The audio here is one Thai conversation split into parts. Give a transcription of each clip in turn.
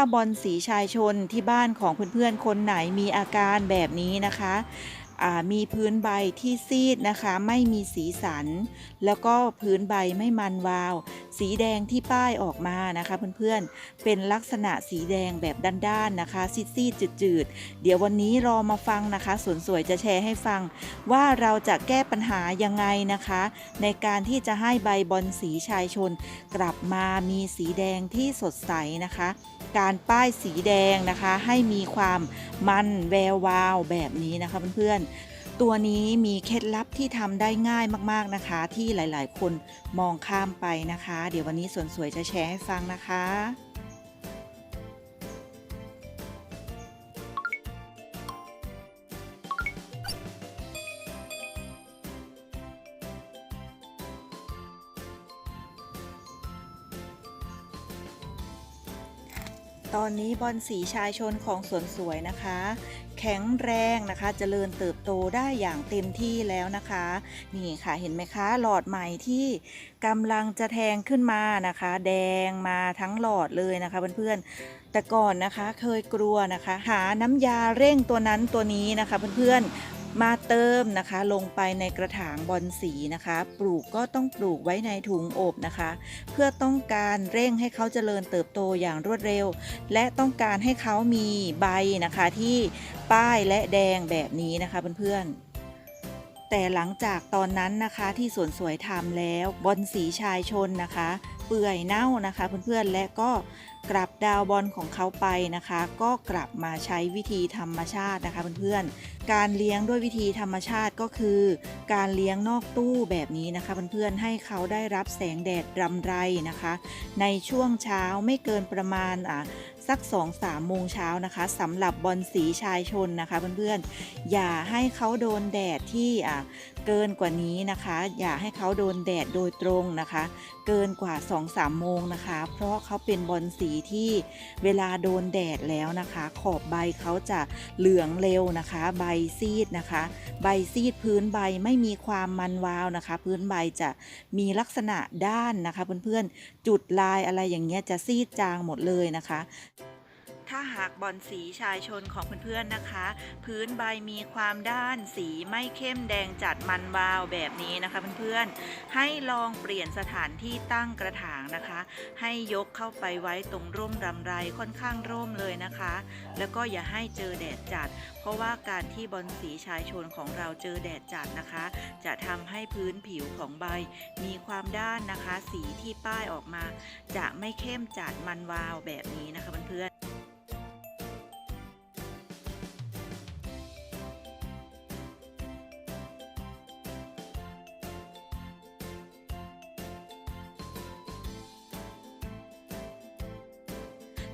าบอลสีชายชนที่บ้านของเพื่อนๆคนไหนมีอาการแบบนี้นะคะ มีพื้นใบที่ซีดนะคะ ไม่มีสีสัน แล้วก็พื้นใบไม่มันวาว สีแดงที่ป้ายออกมานะคะ เพื่อนๆ เป็นลักษณะสีแดงแบบด้านๆนะคะ ซีดๆจืดๆ เดี๋ยววันนี้รอมาฟังนะคะสวนสวยจะแชร์ให้ฟัง ว่าเราจะแก้ปัญหายังไงนะคะ ในการที่จะให้ใบบอลสีชายชน กลับมามีสีแดงที่สดใสนะคะการป้ายสีแดงนะคะให้มีความมันแวววาวแบบนี้นะคะเพื่อน ตัวนี้มีเคล็ดลับที่ทำได้ง่ายมากๆนะคะ ที่หลายๆ คนมองข้ามไปนะคะ เดี๋ยววันนี้ส่วนสวยจะแชร์ให้ฟังนะคะตอนนี้บอลสีชายชนของสวนสวยนะคะ แข็งแรงนะคะจเจริญเติบโตได้อย่างเต็มที่แล้วนะคะ นี่ค่ะเห็นไหมคะหลอดใหม่ที่กำลังจะแทงขึ้นมานะคะ แดงมาทั้งหลอดเลยนะคะเพื่อนๆแต่ก่อนนะคะเคยกลัวนะคะ หาน้ำยาเร่งตัวนั้นตัวนี้นะคะเพื่อนๆ มาเติมนะคะลงไปในกระถางบอนสีนะคะ ปลูกก็ต้องปลูกไว้ในถุงอบนะคะ เพื่อต้องการเร่งให้เขาเจริญเติบโตอย่างรวดเร็ว และต้องการให้เขามีใบนะคะที่ป้ายและแดงแบบนี้นะคะเพื่อนๆแต่หลังจากตอนนั้นนะคะที่สวนสวยทำแล้วบอนสีชายชนนะคะ เปื่อยเน่านะคะเพื่อนๆและก็กลับดาวบอลของเขาไปนะคะ ก็กลับมาใช้วิธีธรรมชาตินะคะเพื่อนๆ การเลี้ยงด้วยวิธีธรรมชาติก็คือ การเลี้ยงนอกตู้แบบนี้นะคะเพื่อนๆให้เขาได้รับแสงแดดรำไรนะคะ ในช่วงเช้าไม่เกินประมาณอะสัก 2-3 โมงเช้านะคะสำหรับบอลสีชายชนนะคะเพื่อนๆ อย่าให้เขาโดนแดดที่อะเกินกว่านี้นะคะ อย่าให้เขาโดนแดดโดยตรงนะคะ เกินกว่า 2-3 โมงนะคะ เพราะเขาเป็นบอลสีที่เวลาโดนแดดแล้วนะคะ ขอบใบเขาจะเหลืองเร็วนะคะ ใบซีดนะคะ ใบซีดพื้นใบไม่มีความมันวาวนะคะ พื้นใบจะมีลักษณะด้านนะคะ เพื่อนๆจุดลายอะไรอย่างเงี้ยจะซีดจางหมดเลยนะคะ ถ้าหากบอลสีชายชนของเพื่อนๆนะคะ พื้นใบมีความด้านสีไม่เข้มแดงจัดมันวาวแบบนี้นะคะเพื่อนๆให้ลองเปลี่ยนสถานที่ตั้งกระถางนะคะ ให้ยกเข้าไปไว้ตรงร่มรำไรค่อนข้างร่มเลยนะคะ แล้วก็อย่าให้เจอแดดจัด เพราะว่าการที่บอลสีชายชนของเราเจอแดดจัดนะคะ จะทำให้พื้นผิวของใบ มีความด้านนะคะ สีที่ป้ายออกมา จะไม่เข้มจัดมันวาวแบบนี้นะคะเพื่อน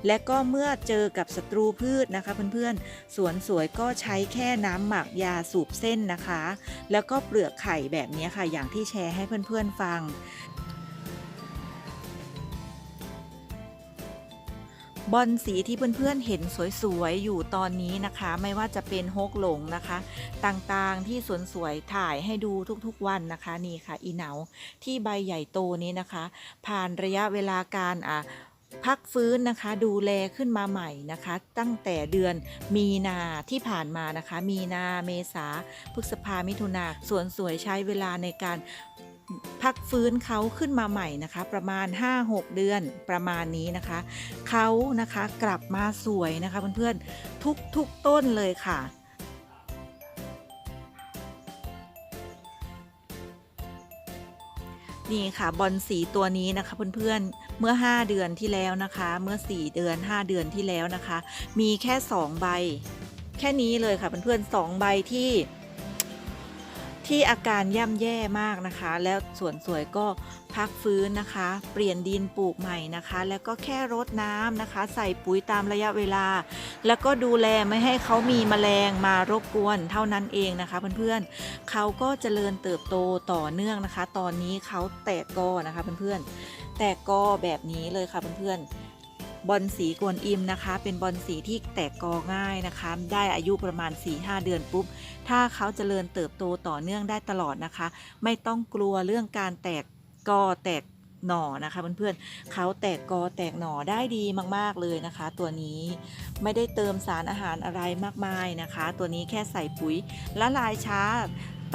และก็เมื่อเจอกับศัตรูพืชนะคะเพื่อนๆ สวนสวยก็ใช้แค่น้ำหมักยาสูบเส้นนะคะ แล้วก็เปลือกไข่แบบนี้ค่ะ อย่างที่แชร์ให้เพื่อนๆฟังบอลสีที่เพื่อนๆเห็นสวยๆ อยู่ตอนนี้นะคะ ไม่ว่าจะเป็นฮกหลงนะคะ ต่างๆที่สวนสวยถ่ายให้ดูทุกๆวันนะคะ นี่ค่ะอีเหนาที่ใบใหญ่โตนี้นะคะ ผ่านระยะเวลาการอะ พักฟื้นนะคะดูแลขึ้นมาใหม่นะคะ ตั้งแต่เดือนมีนาที่ผ่านมานะคะ มีนาเมษาพฤษภามิถุนาสวนสวยใช้เวลาในการพักฟื้นเขาขึ้นมาใหม่นะคะ ประมาณ 5-6 เดือนประมาณนี้นะคะเขานะคะกลับมาสวยนะคะเพื่อนๆทุกทุกต้นเลยค่ะ นี่ค่ะบอลสีตัวนี้นะคะเพื่อนๆเมื่อ 5 เดือนที่แล้วนะคะ เมื่อ 4 เดือน 5 เดือนที่แล้วนะคะ มีแค่ 2 ใบ แค่นี้เลยค่ะเพื่อนๆ2ใบที่ ที่อาการย่ำแย่มากนะคะ แล้วสวนสวยก็พักฟื้นนะคะ เปลี่ยนดินปลูกใหม่นะคะ แล้วก็แค่รดน้ำนะคะ ใส่ปุ๋ยตามระยะเวลา แล้วก็ดูแลไม่ให้เขามีแมลงมารบกวนเท่านั้นเองนะคะ เพื่อนๆเขาก็เจริญเติบโตต่อเนื่องนะคะ ตอนนี้เขาแตกกอนะคะเพื่อนๆแตกกอแบบนี้เลยค่ะเพื่อนๆ บอลสีกวนอิมนะคะ เป็นบอลสีที่แตกกอง่ายนะคะ ได้อายุประมาณ 4-5 เดือนปุ๊บ ถ้าเขาจเจริญเติบโตต่อเนื่องได้ตลอดนะคะ ไม่ต้องกลัวเรื่องการแตกกอแตกหน่อนะคะเพื่อนๆเขาแตกกอแตกหน่อได้ดีมากๆเลยนะคะ ตัวนี้ไม่ได้เติมสารอาหารอะไรมากมายนะคะ ตัวนี้แค่ใส่ปุ๋ยละลายช้า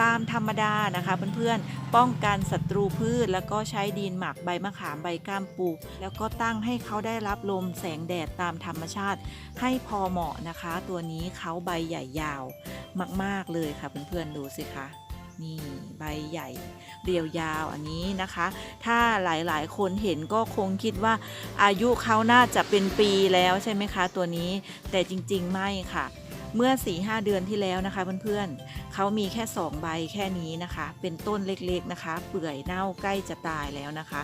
ตามธรรมดานะคะเพื่อนๆ ป้องกันศัตรูพืช แล้วก็ใช้ดินหมักใบมะขามใบก้ามปูแล้วก็ตั้งให้เขาได้รับลมแสงแดดตามธรรมชาติ ให้พอเหมาะนะคะ ตัวนี้เขาใบใหญ่ยาวมากๆเลยค่ะเพื่อนๆดูสิคะนี่ใบใหญ่เรียวยาวอันนี้นะคะ ถ้าหลายๆ คนเห็นก็คงคิดว่าอายุเขาน่าจะเป็นปีแล้วใช่ไหมคะ ตัวนี้แต่จริงๆไม่ค่ะ เมื่อ4-5เดือนที่แล้วนะคะเพื่อนๆเขามีแค่ 2 ใบแค่นี้นะคะ เป็นต้นเล็กๆนะคะ เปื่อยเน่าใกล้จะตายแล้วนะคะ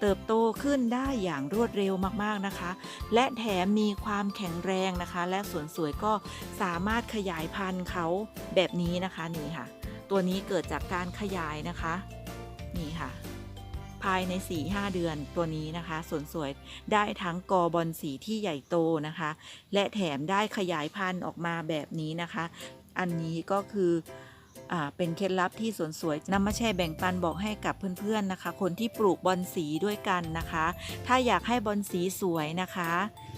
เติบโตขึ้นได้อย่างรวดเร็วมากๆนะคะ และแถมมีความแข็งแรงนะคะ และสวนสวยก็สามารถขยายพันธุ์เขาแบบนี้นะคะนี่ค่ะ ตัวนี้เกิดจากการขยายนะคะ นี่ค่ะ ภายใน 4-5 เดือนตัวนี้นะคะสวนสวยได้ทั้งกอบอลสีที่ใหญ่โตนะคะ และแถมได้ขยายพันธุ์ออกมาแบบนี้นะคะ อันนี้ก็คือเป็นเคล็ดลับที่สวนสวยนำมาแชร์แบ่งปันบอกให้กับเพื่อนๆนะคะ คนที่ปลูกบอลสีด้วยกันนะคะ ถ้าอยากให้บอลสีสวยนะคะ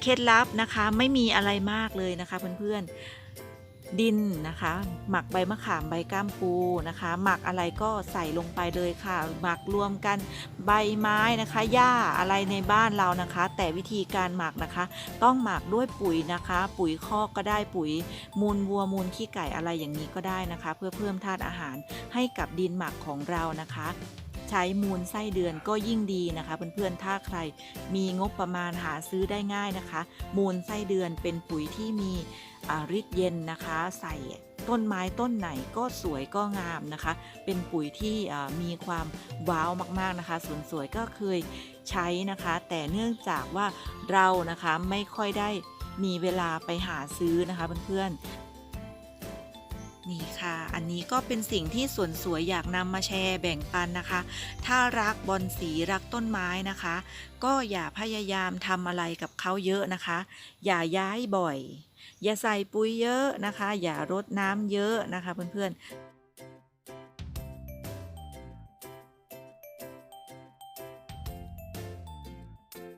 เคล็ดลับนะคะไม่มีอะไรมากเลยนะคะเพื่อนๆ ดินนะคะ หมักใบมะขามใบก้ามปูนะคะ หมักอะไรก็ใส่ลงไปเลยค่ะ หมักรวมกันใบไม้นะคะหญ้าอะไรในบ้านเรานะคะ แต่วิธีการหมักนะคะ ต้องหมักด้วยปุ๋ยนะคะ ปุ๋ยคอกก็ได้ปุ๋ยมูลวัวมูลขี้ไก่อะไรอย่างนี้ก็ได้นะคะ เพื่อเพิ่มธาตุอาหารให้กับดินหมักของเรานะคะใช้มูลไส้เดือนก็ยิ่งดีนะคะ เพื่อนๆ ถ้าใครมีงบประมาณหาซื้อได้ง่ายนะคะ มูลไส้เดือนเป็นปุ๋ยที่มี ฤทธิ์เย็นนะคะ ใส่ต้นไม้ต้นไหนก็สวยก็งามนะคะ เป็นปุ๋ยที่มีความว้าวมากๆนะคะสวนสวยก็เคยใช้นะคะ แต่เนื่องจากว่าเรานะคะไม่ค่อยได้มีเวลาไปหาซื้อนะคะเพื่อน นี่ค่ะ อันนี้ก็เป็นสิ่งที่สวนสวยอยากนำมาแชร์แบ่งปันนะคะ ถ้ารักบอลสีรักต้นไม้นะคะ ก็อย่าพยายามทำอะไรกับเขาเยอะนะคะ อย่าย้ายบ่อย อย่าใส่ปุ๋ยเยอะนะคะ อย่ารดน้ำเยอะนะคะเพื่อนๆ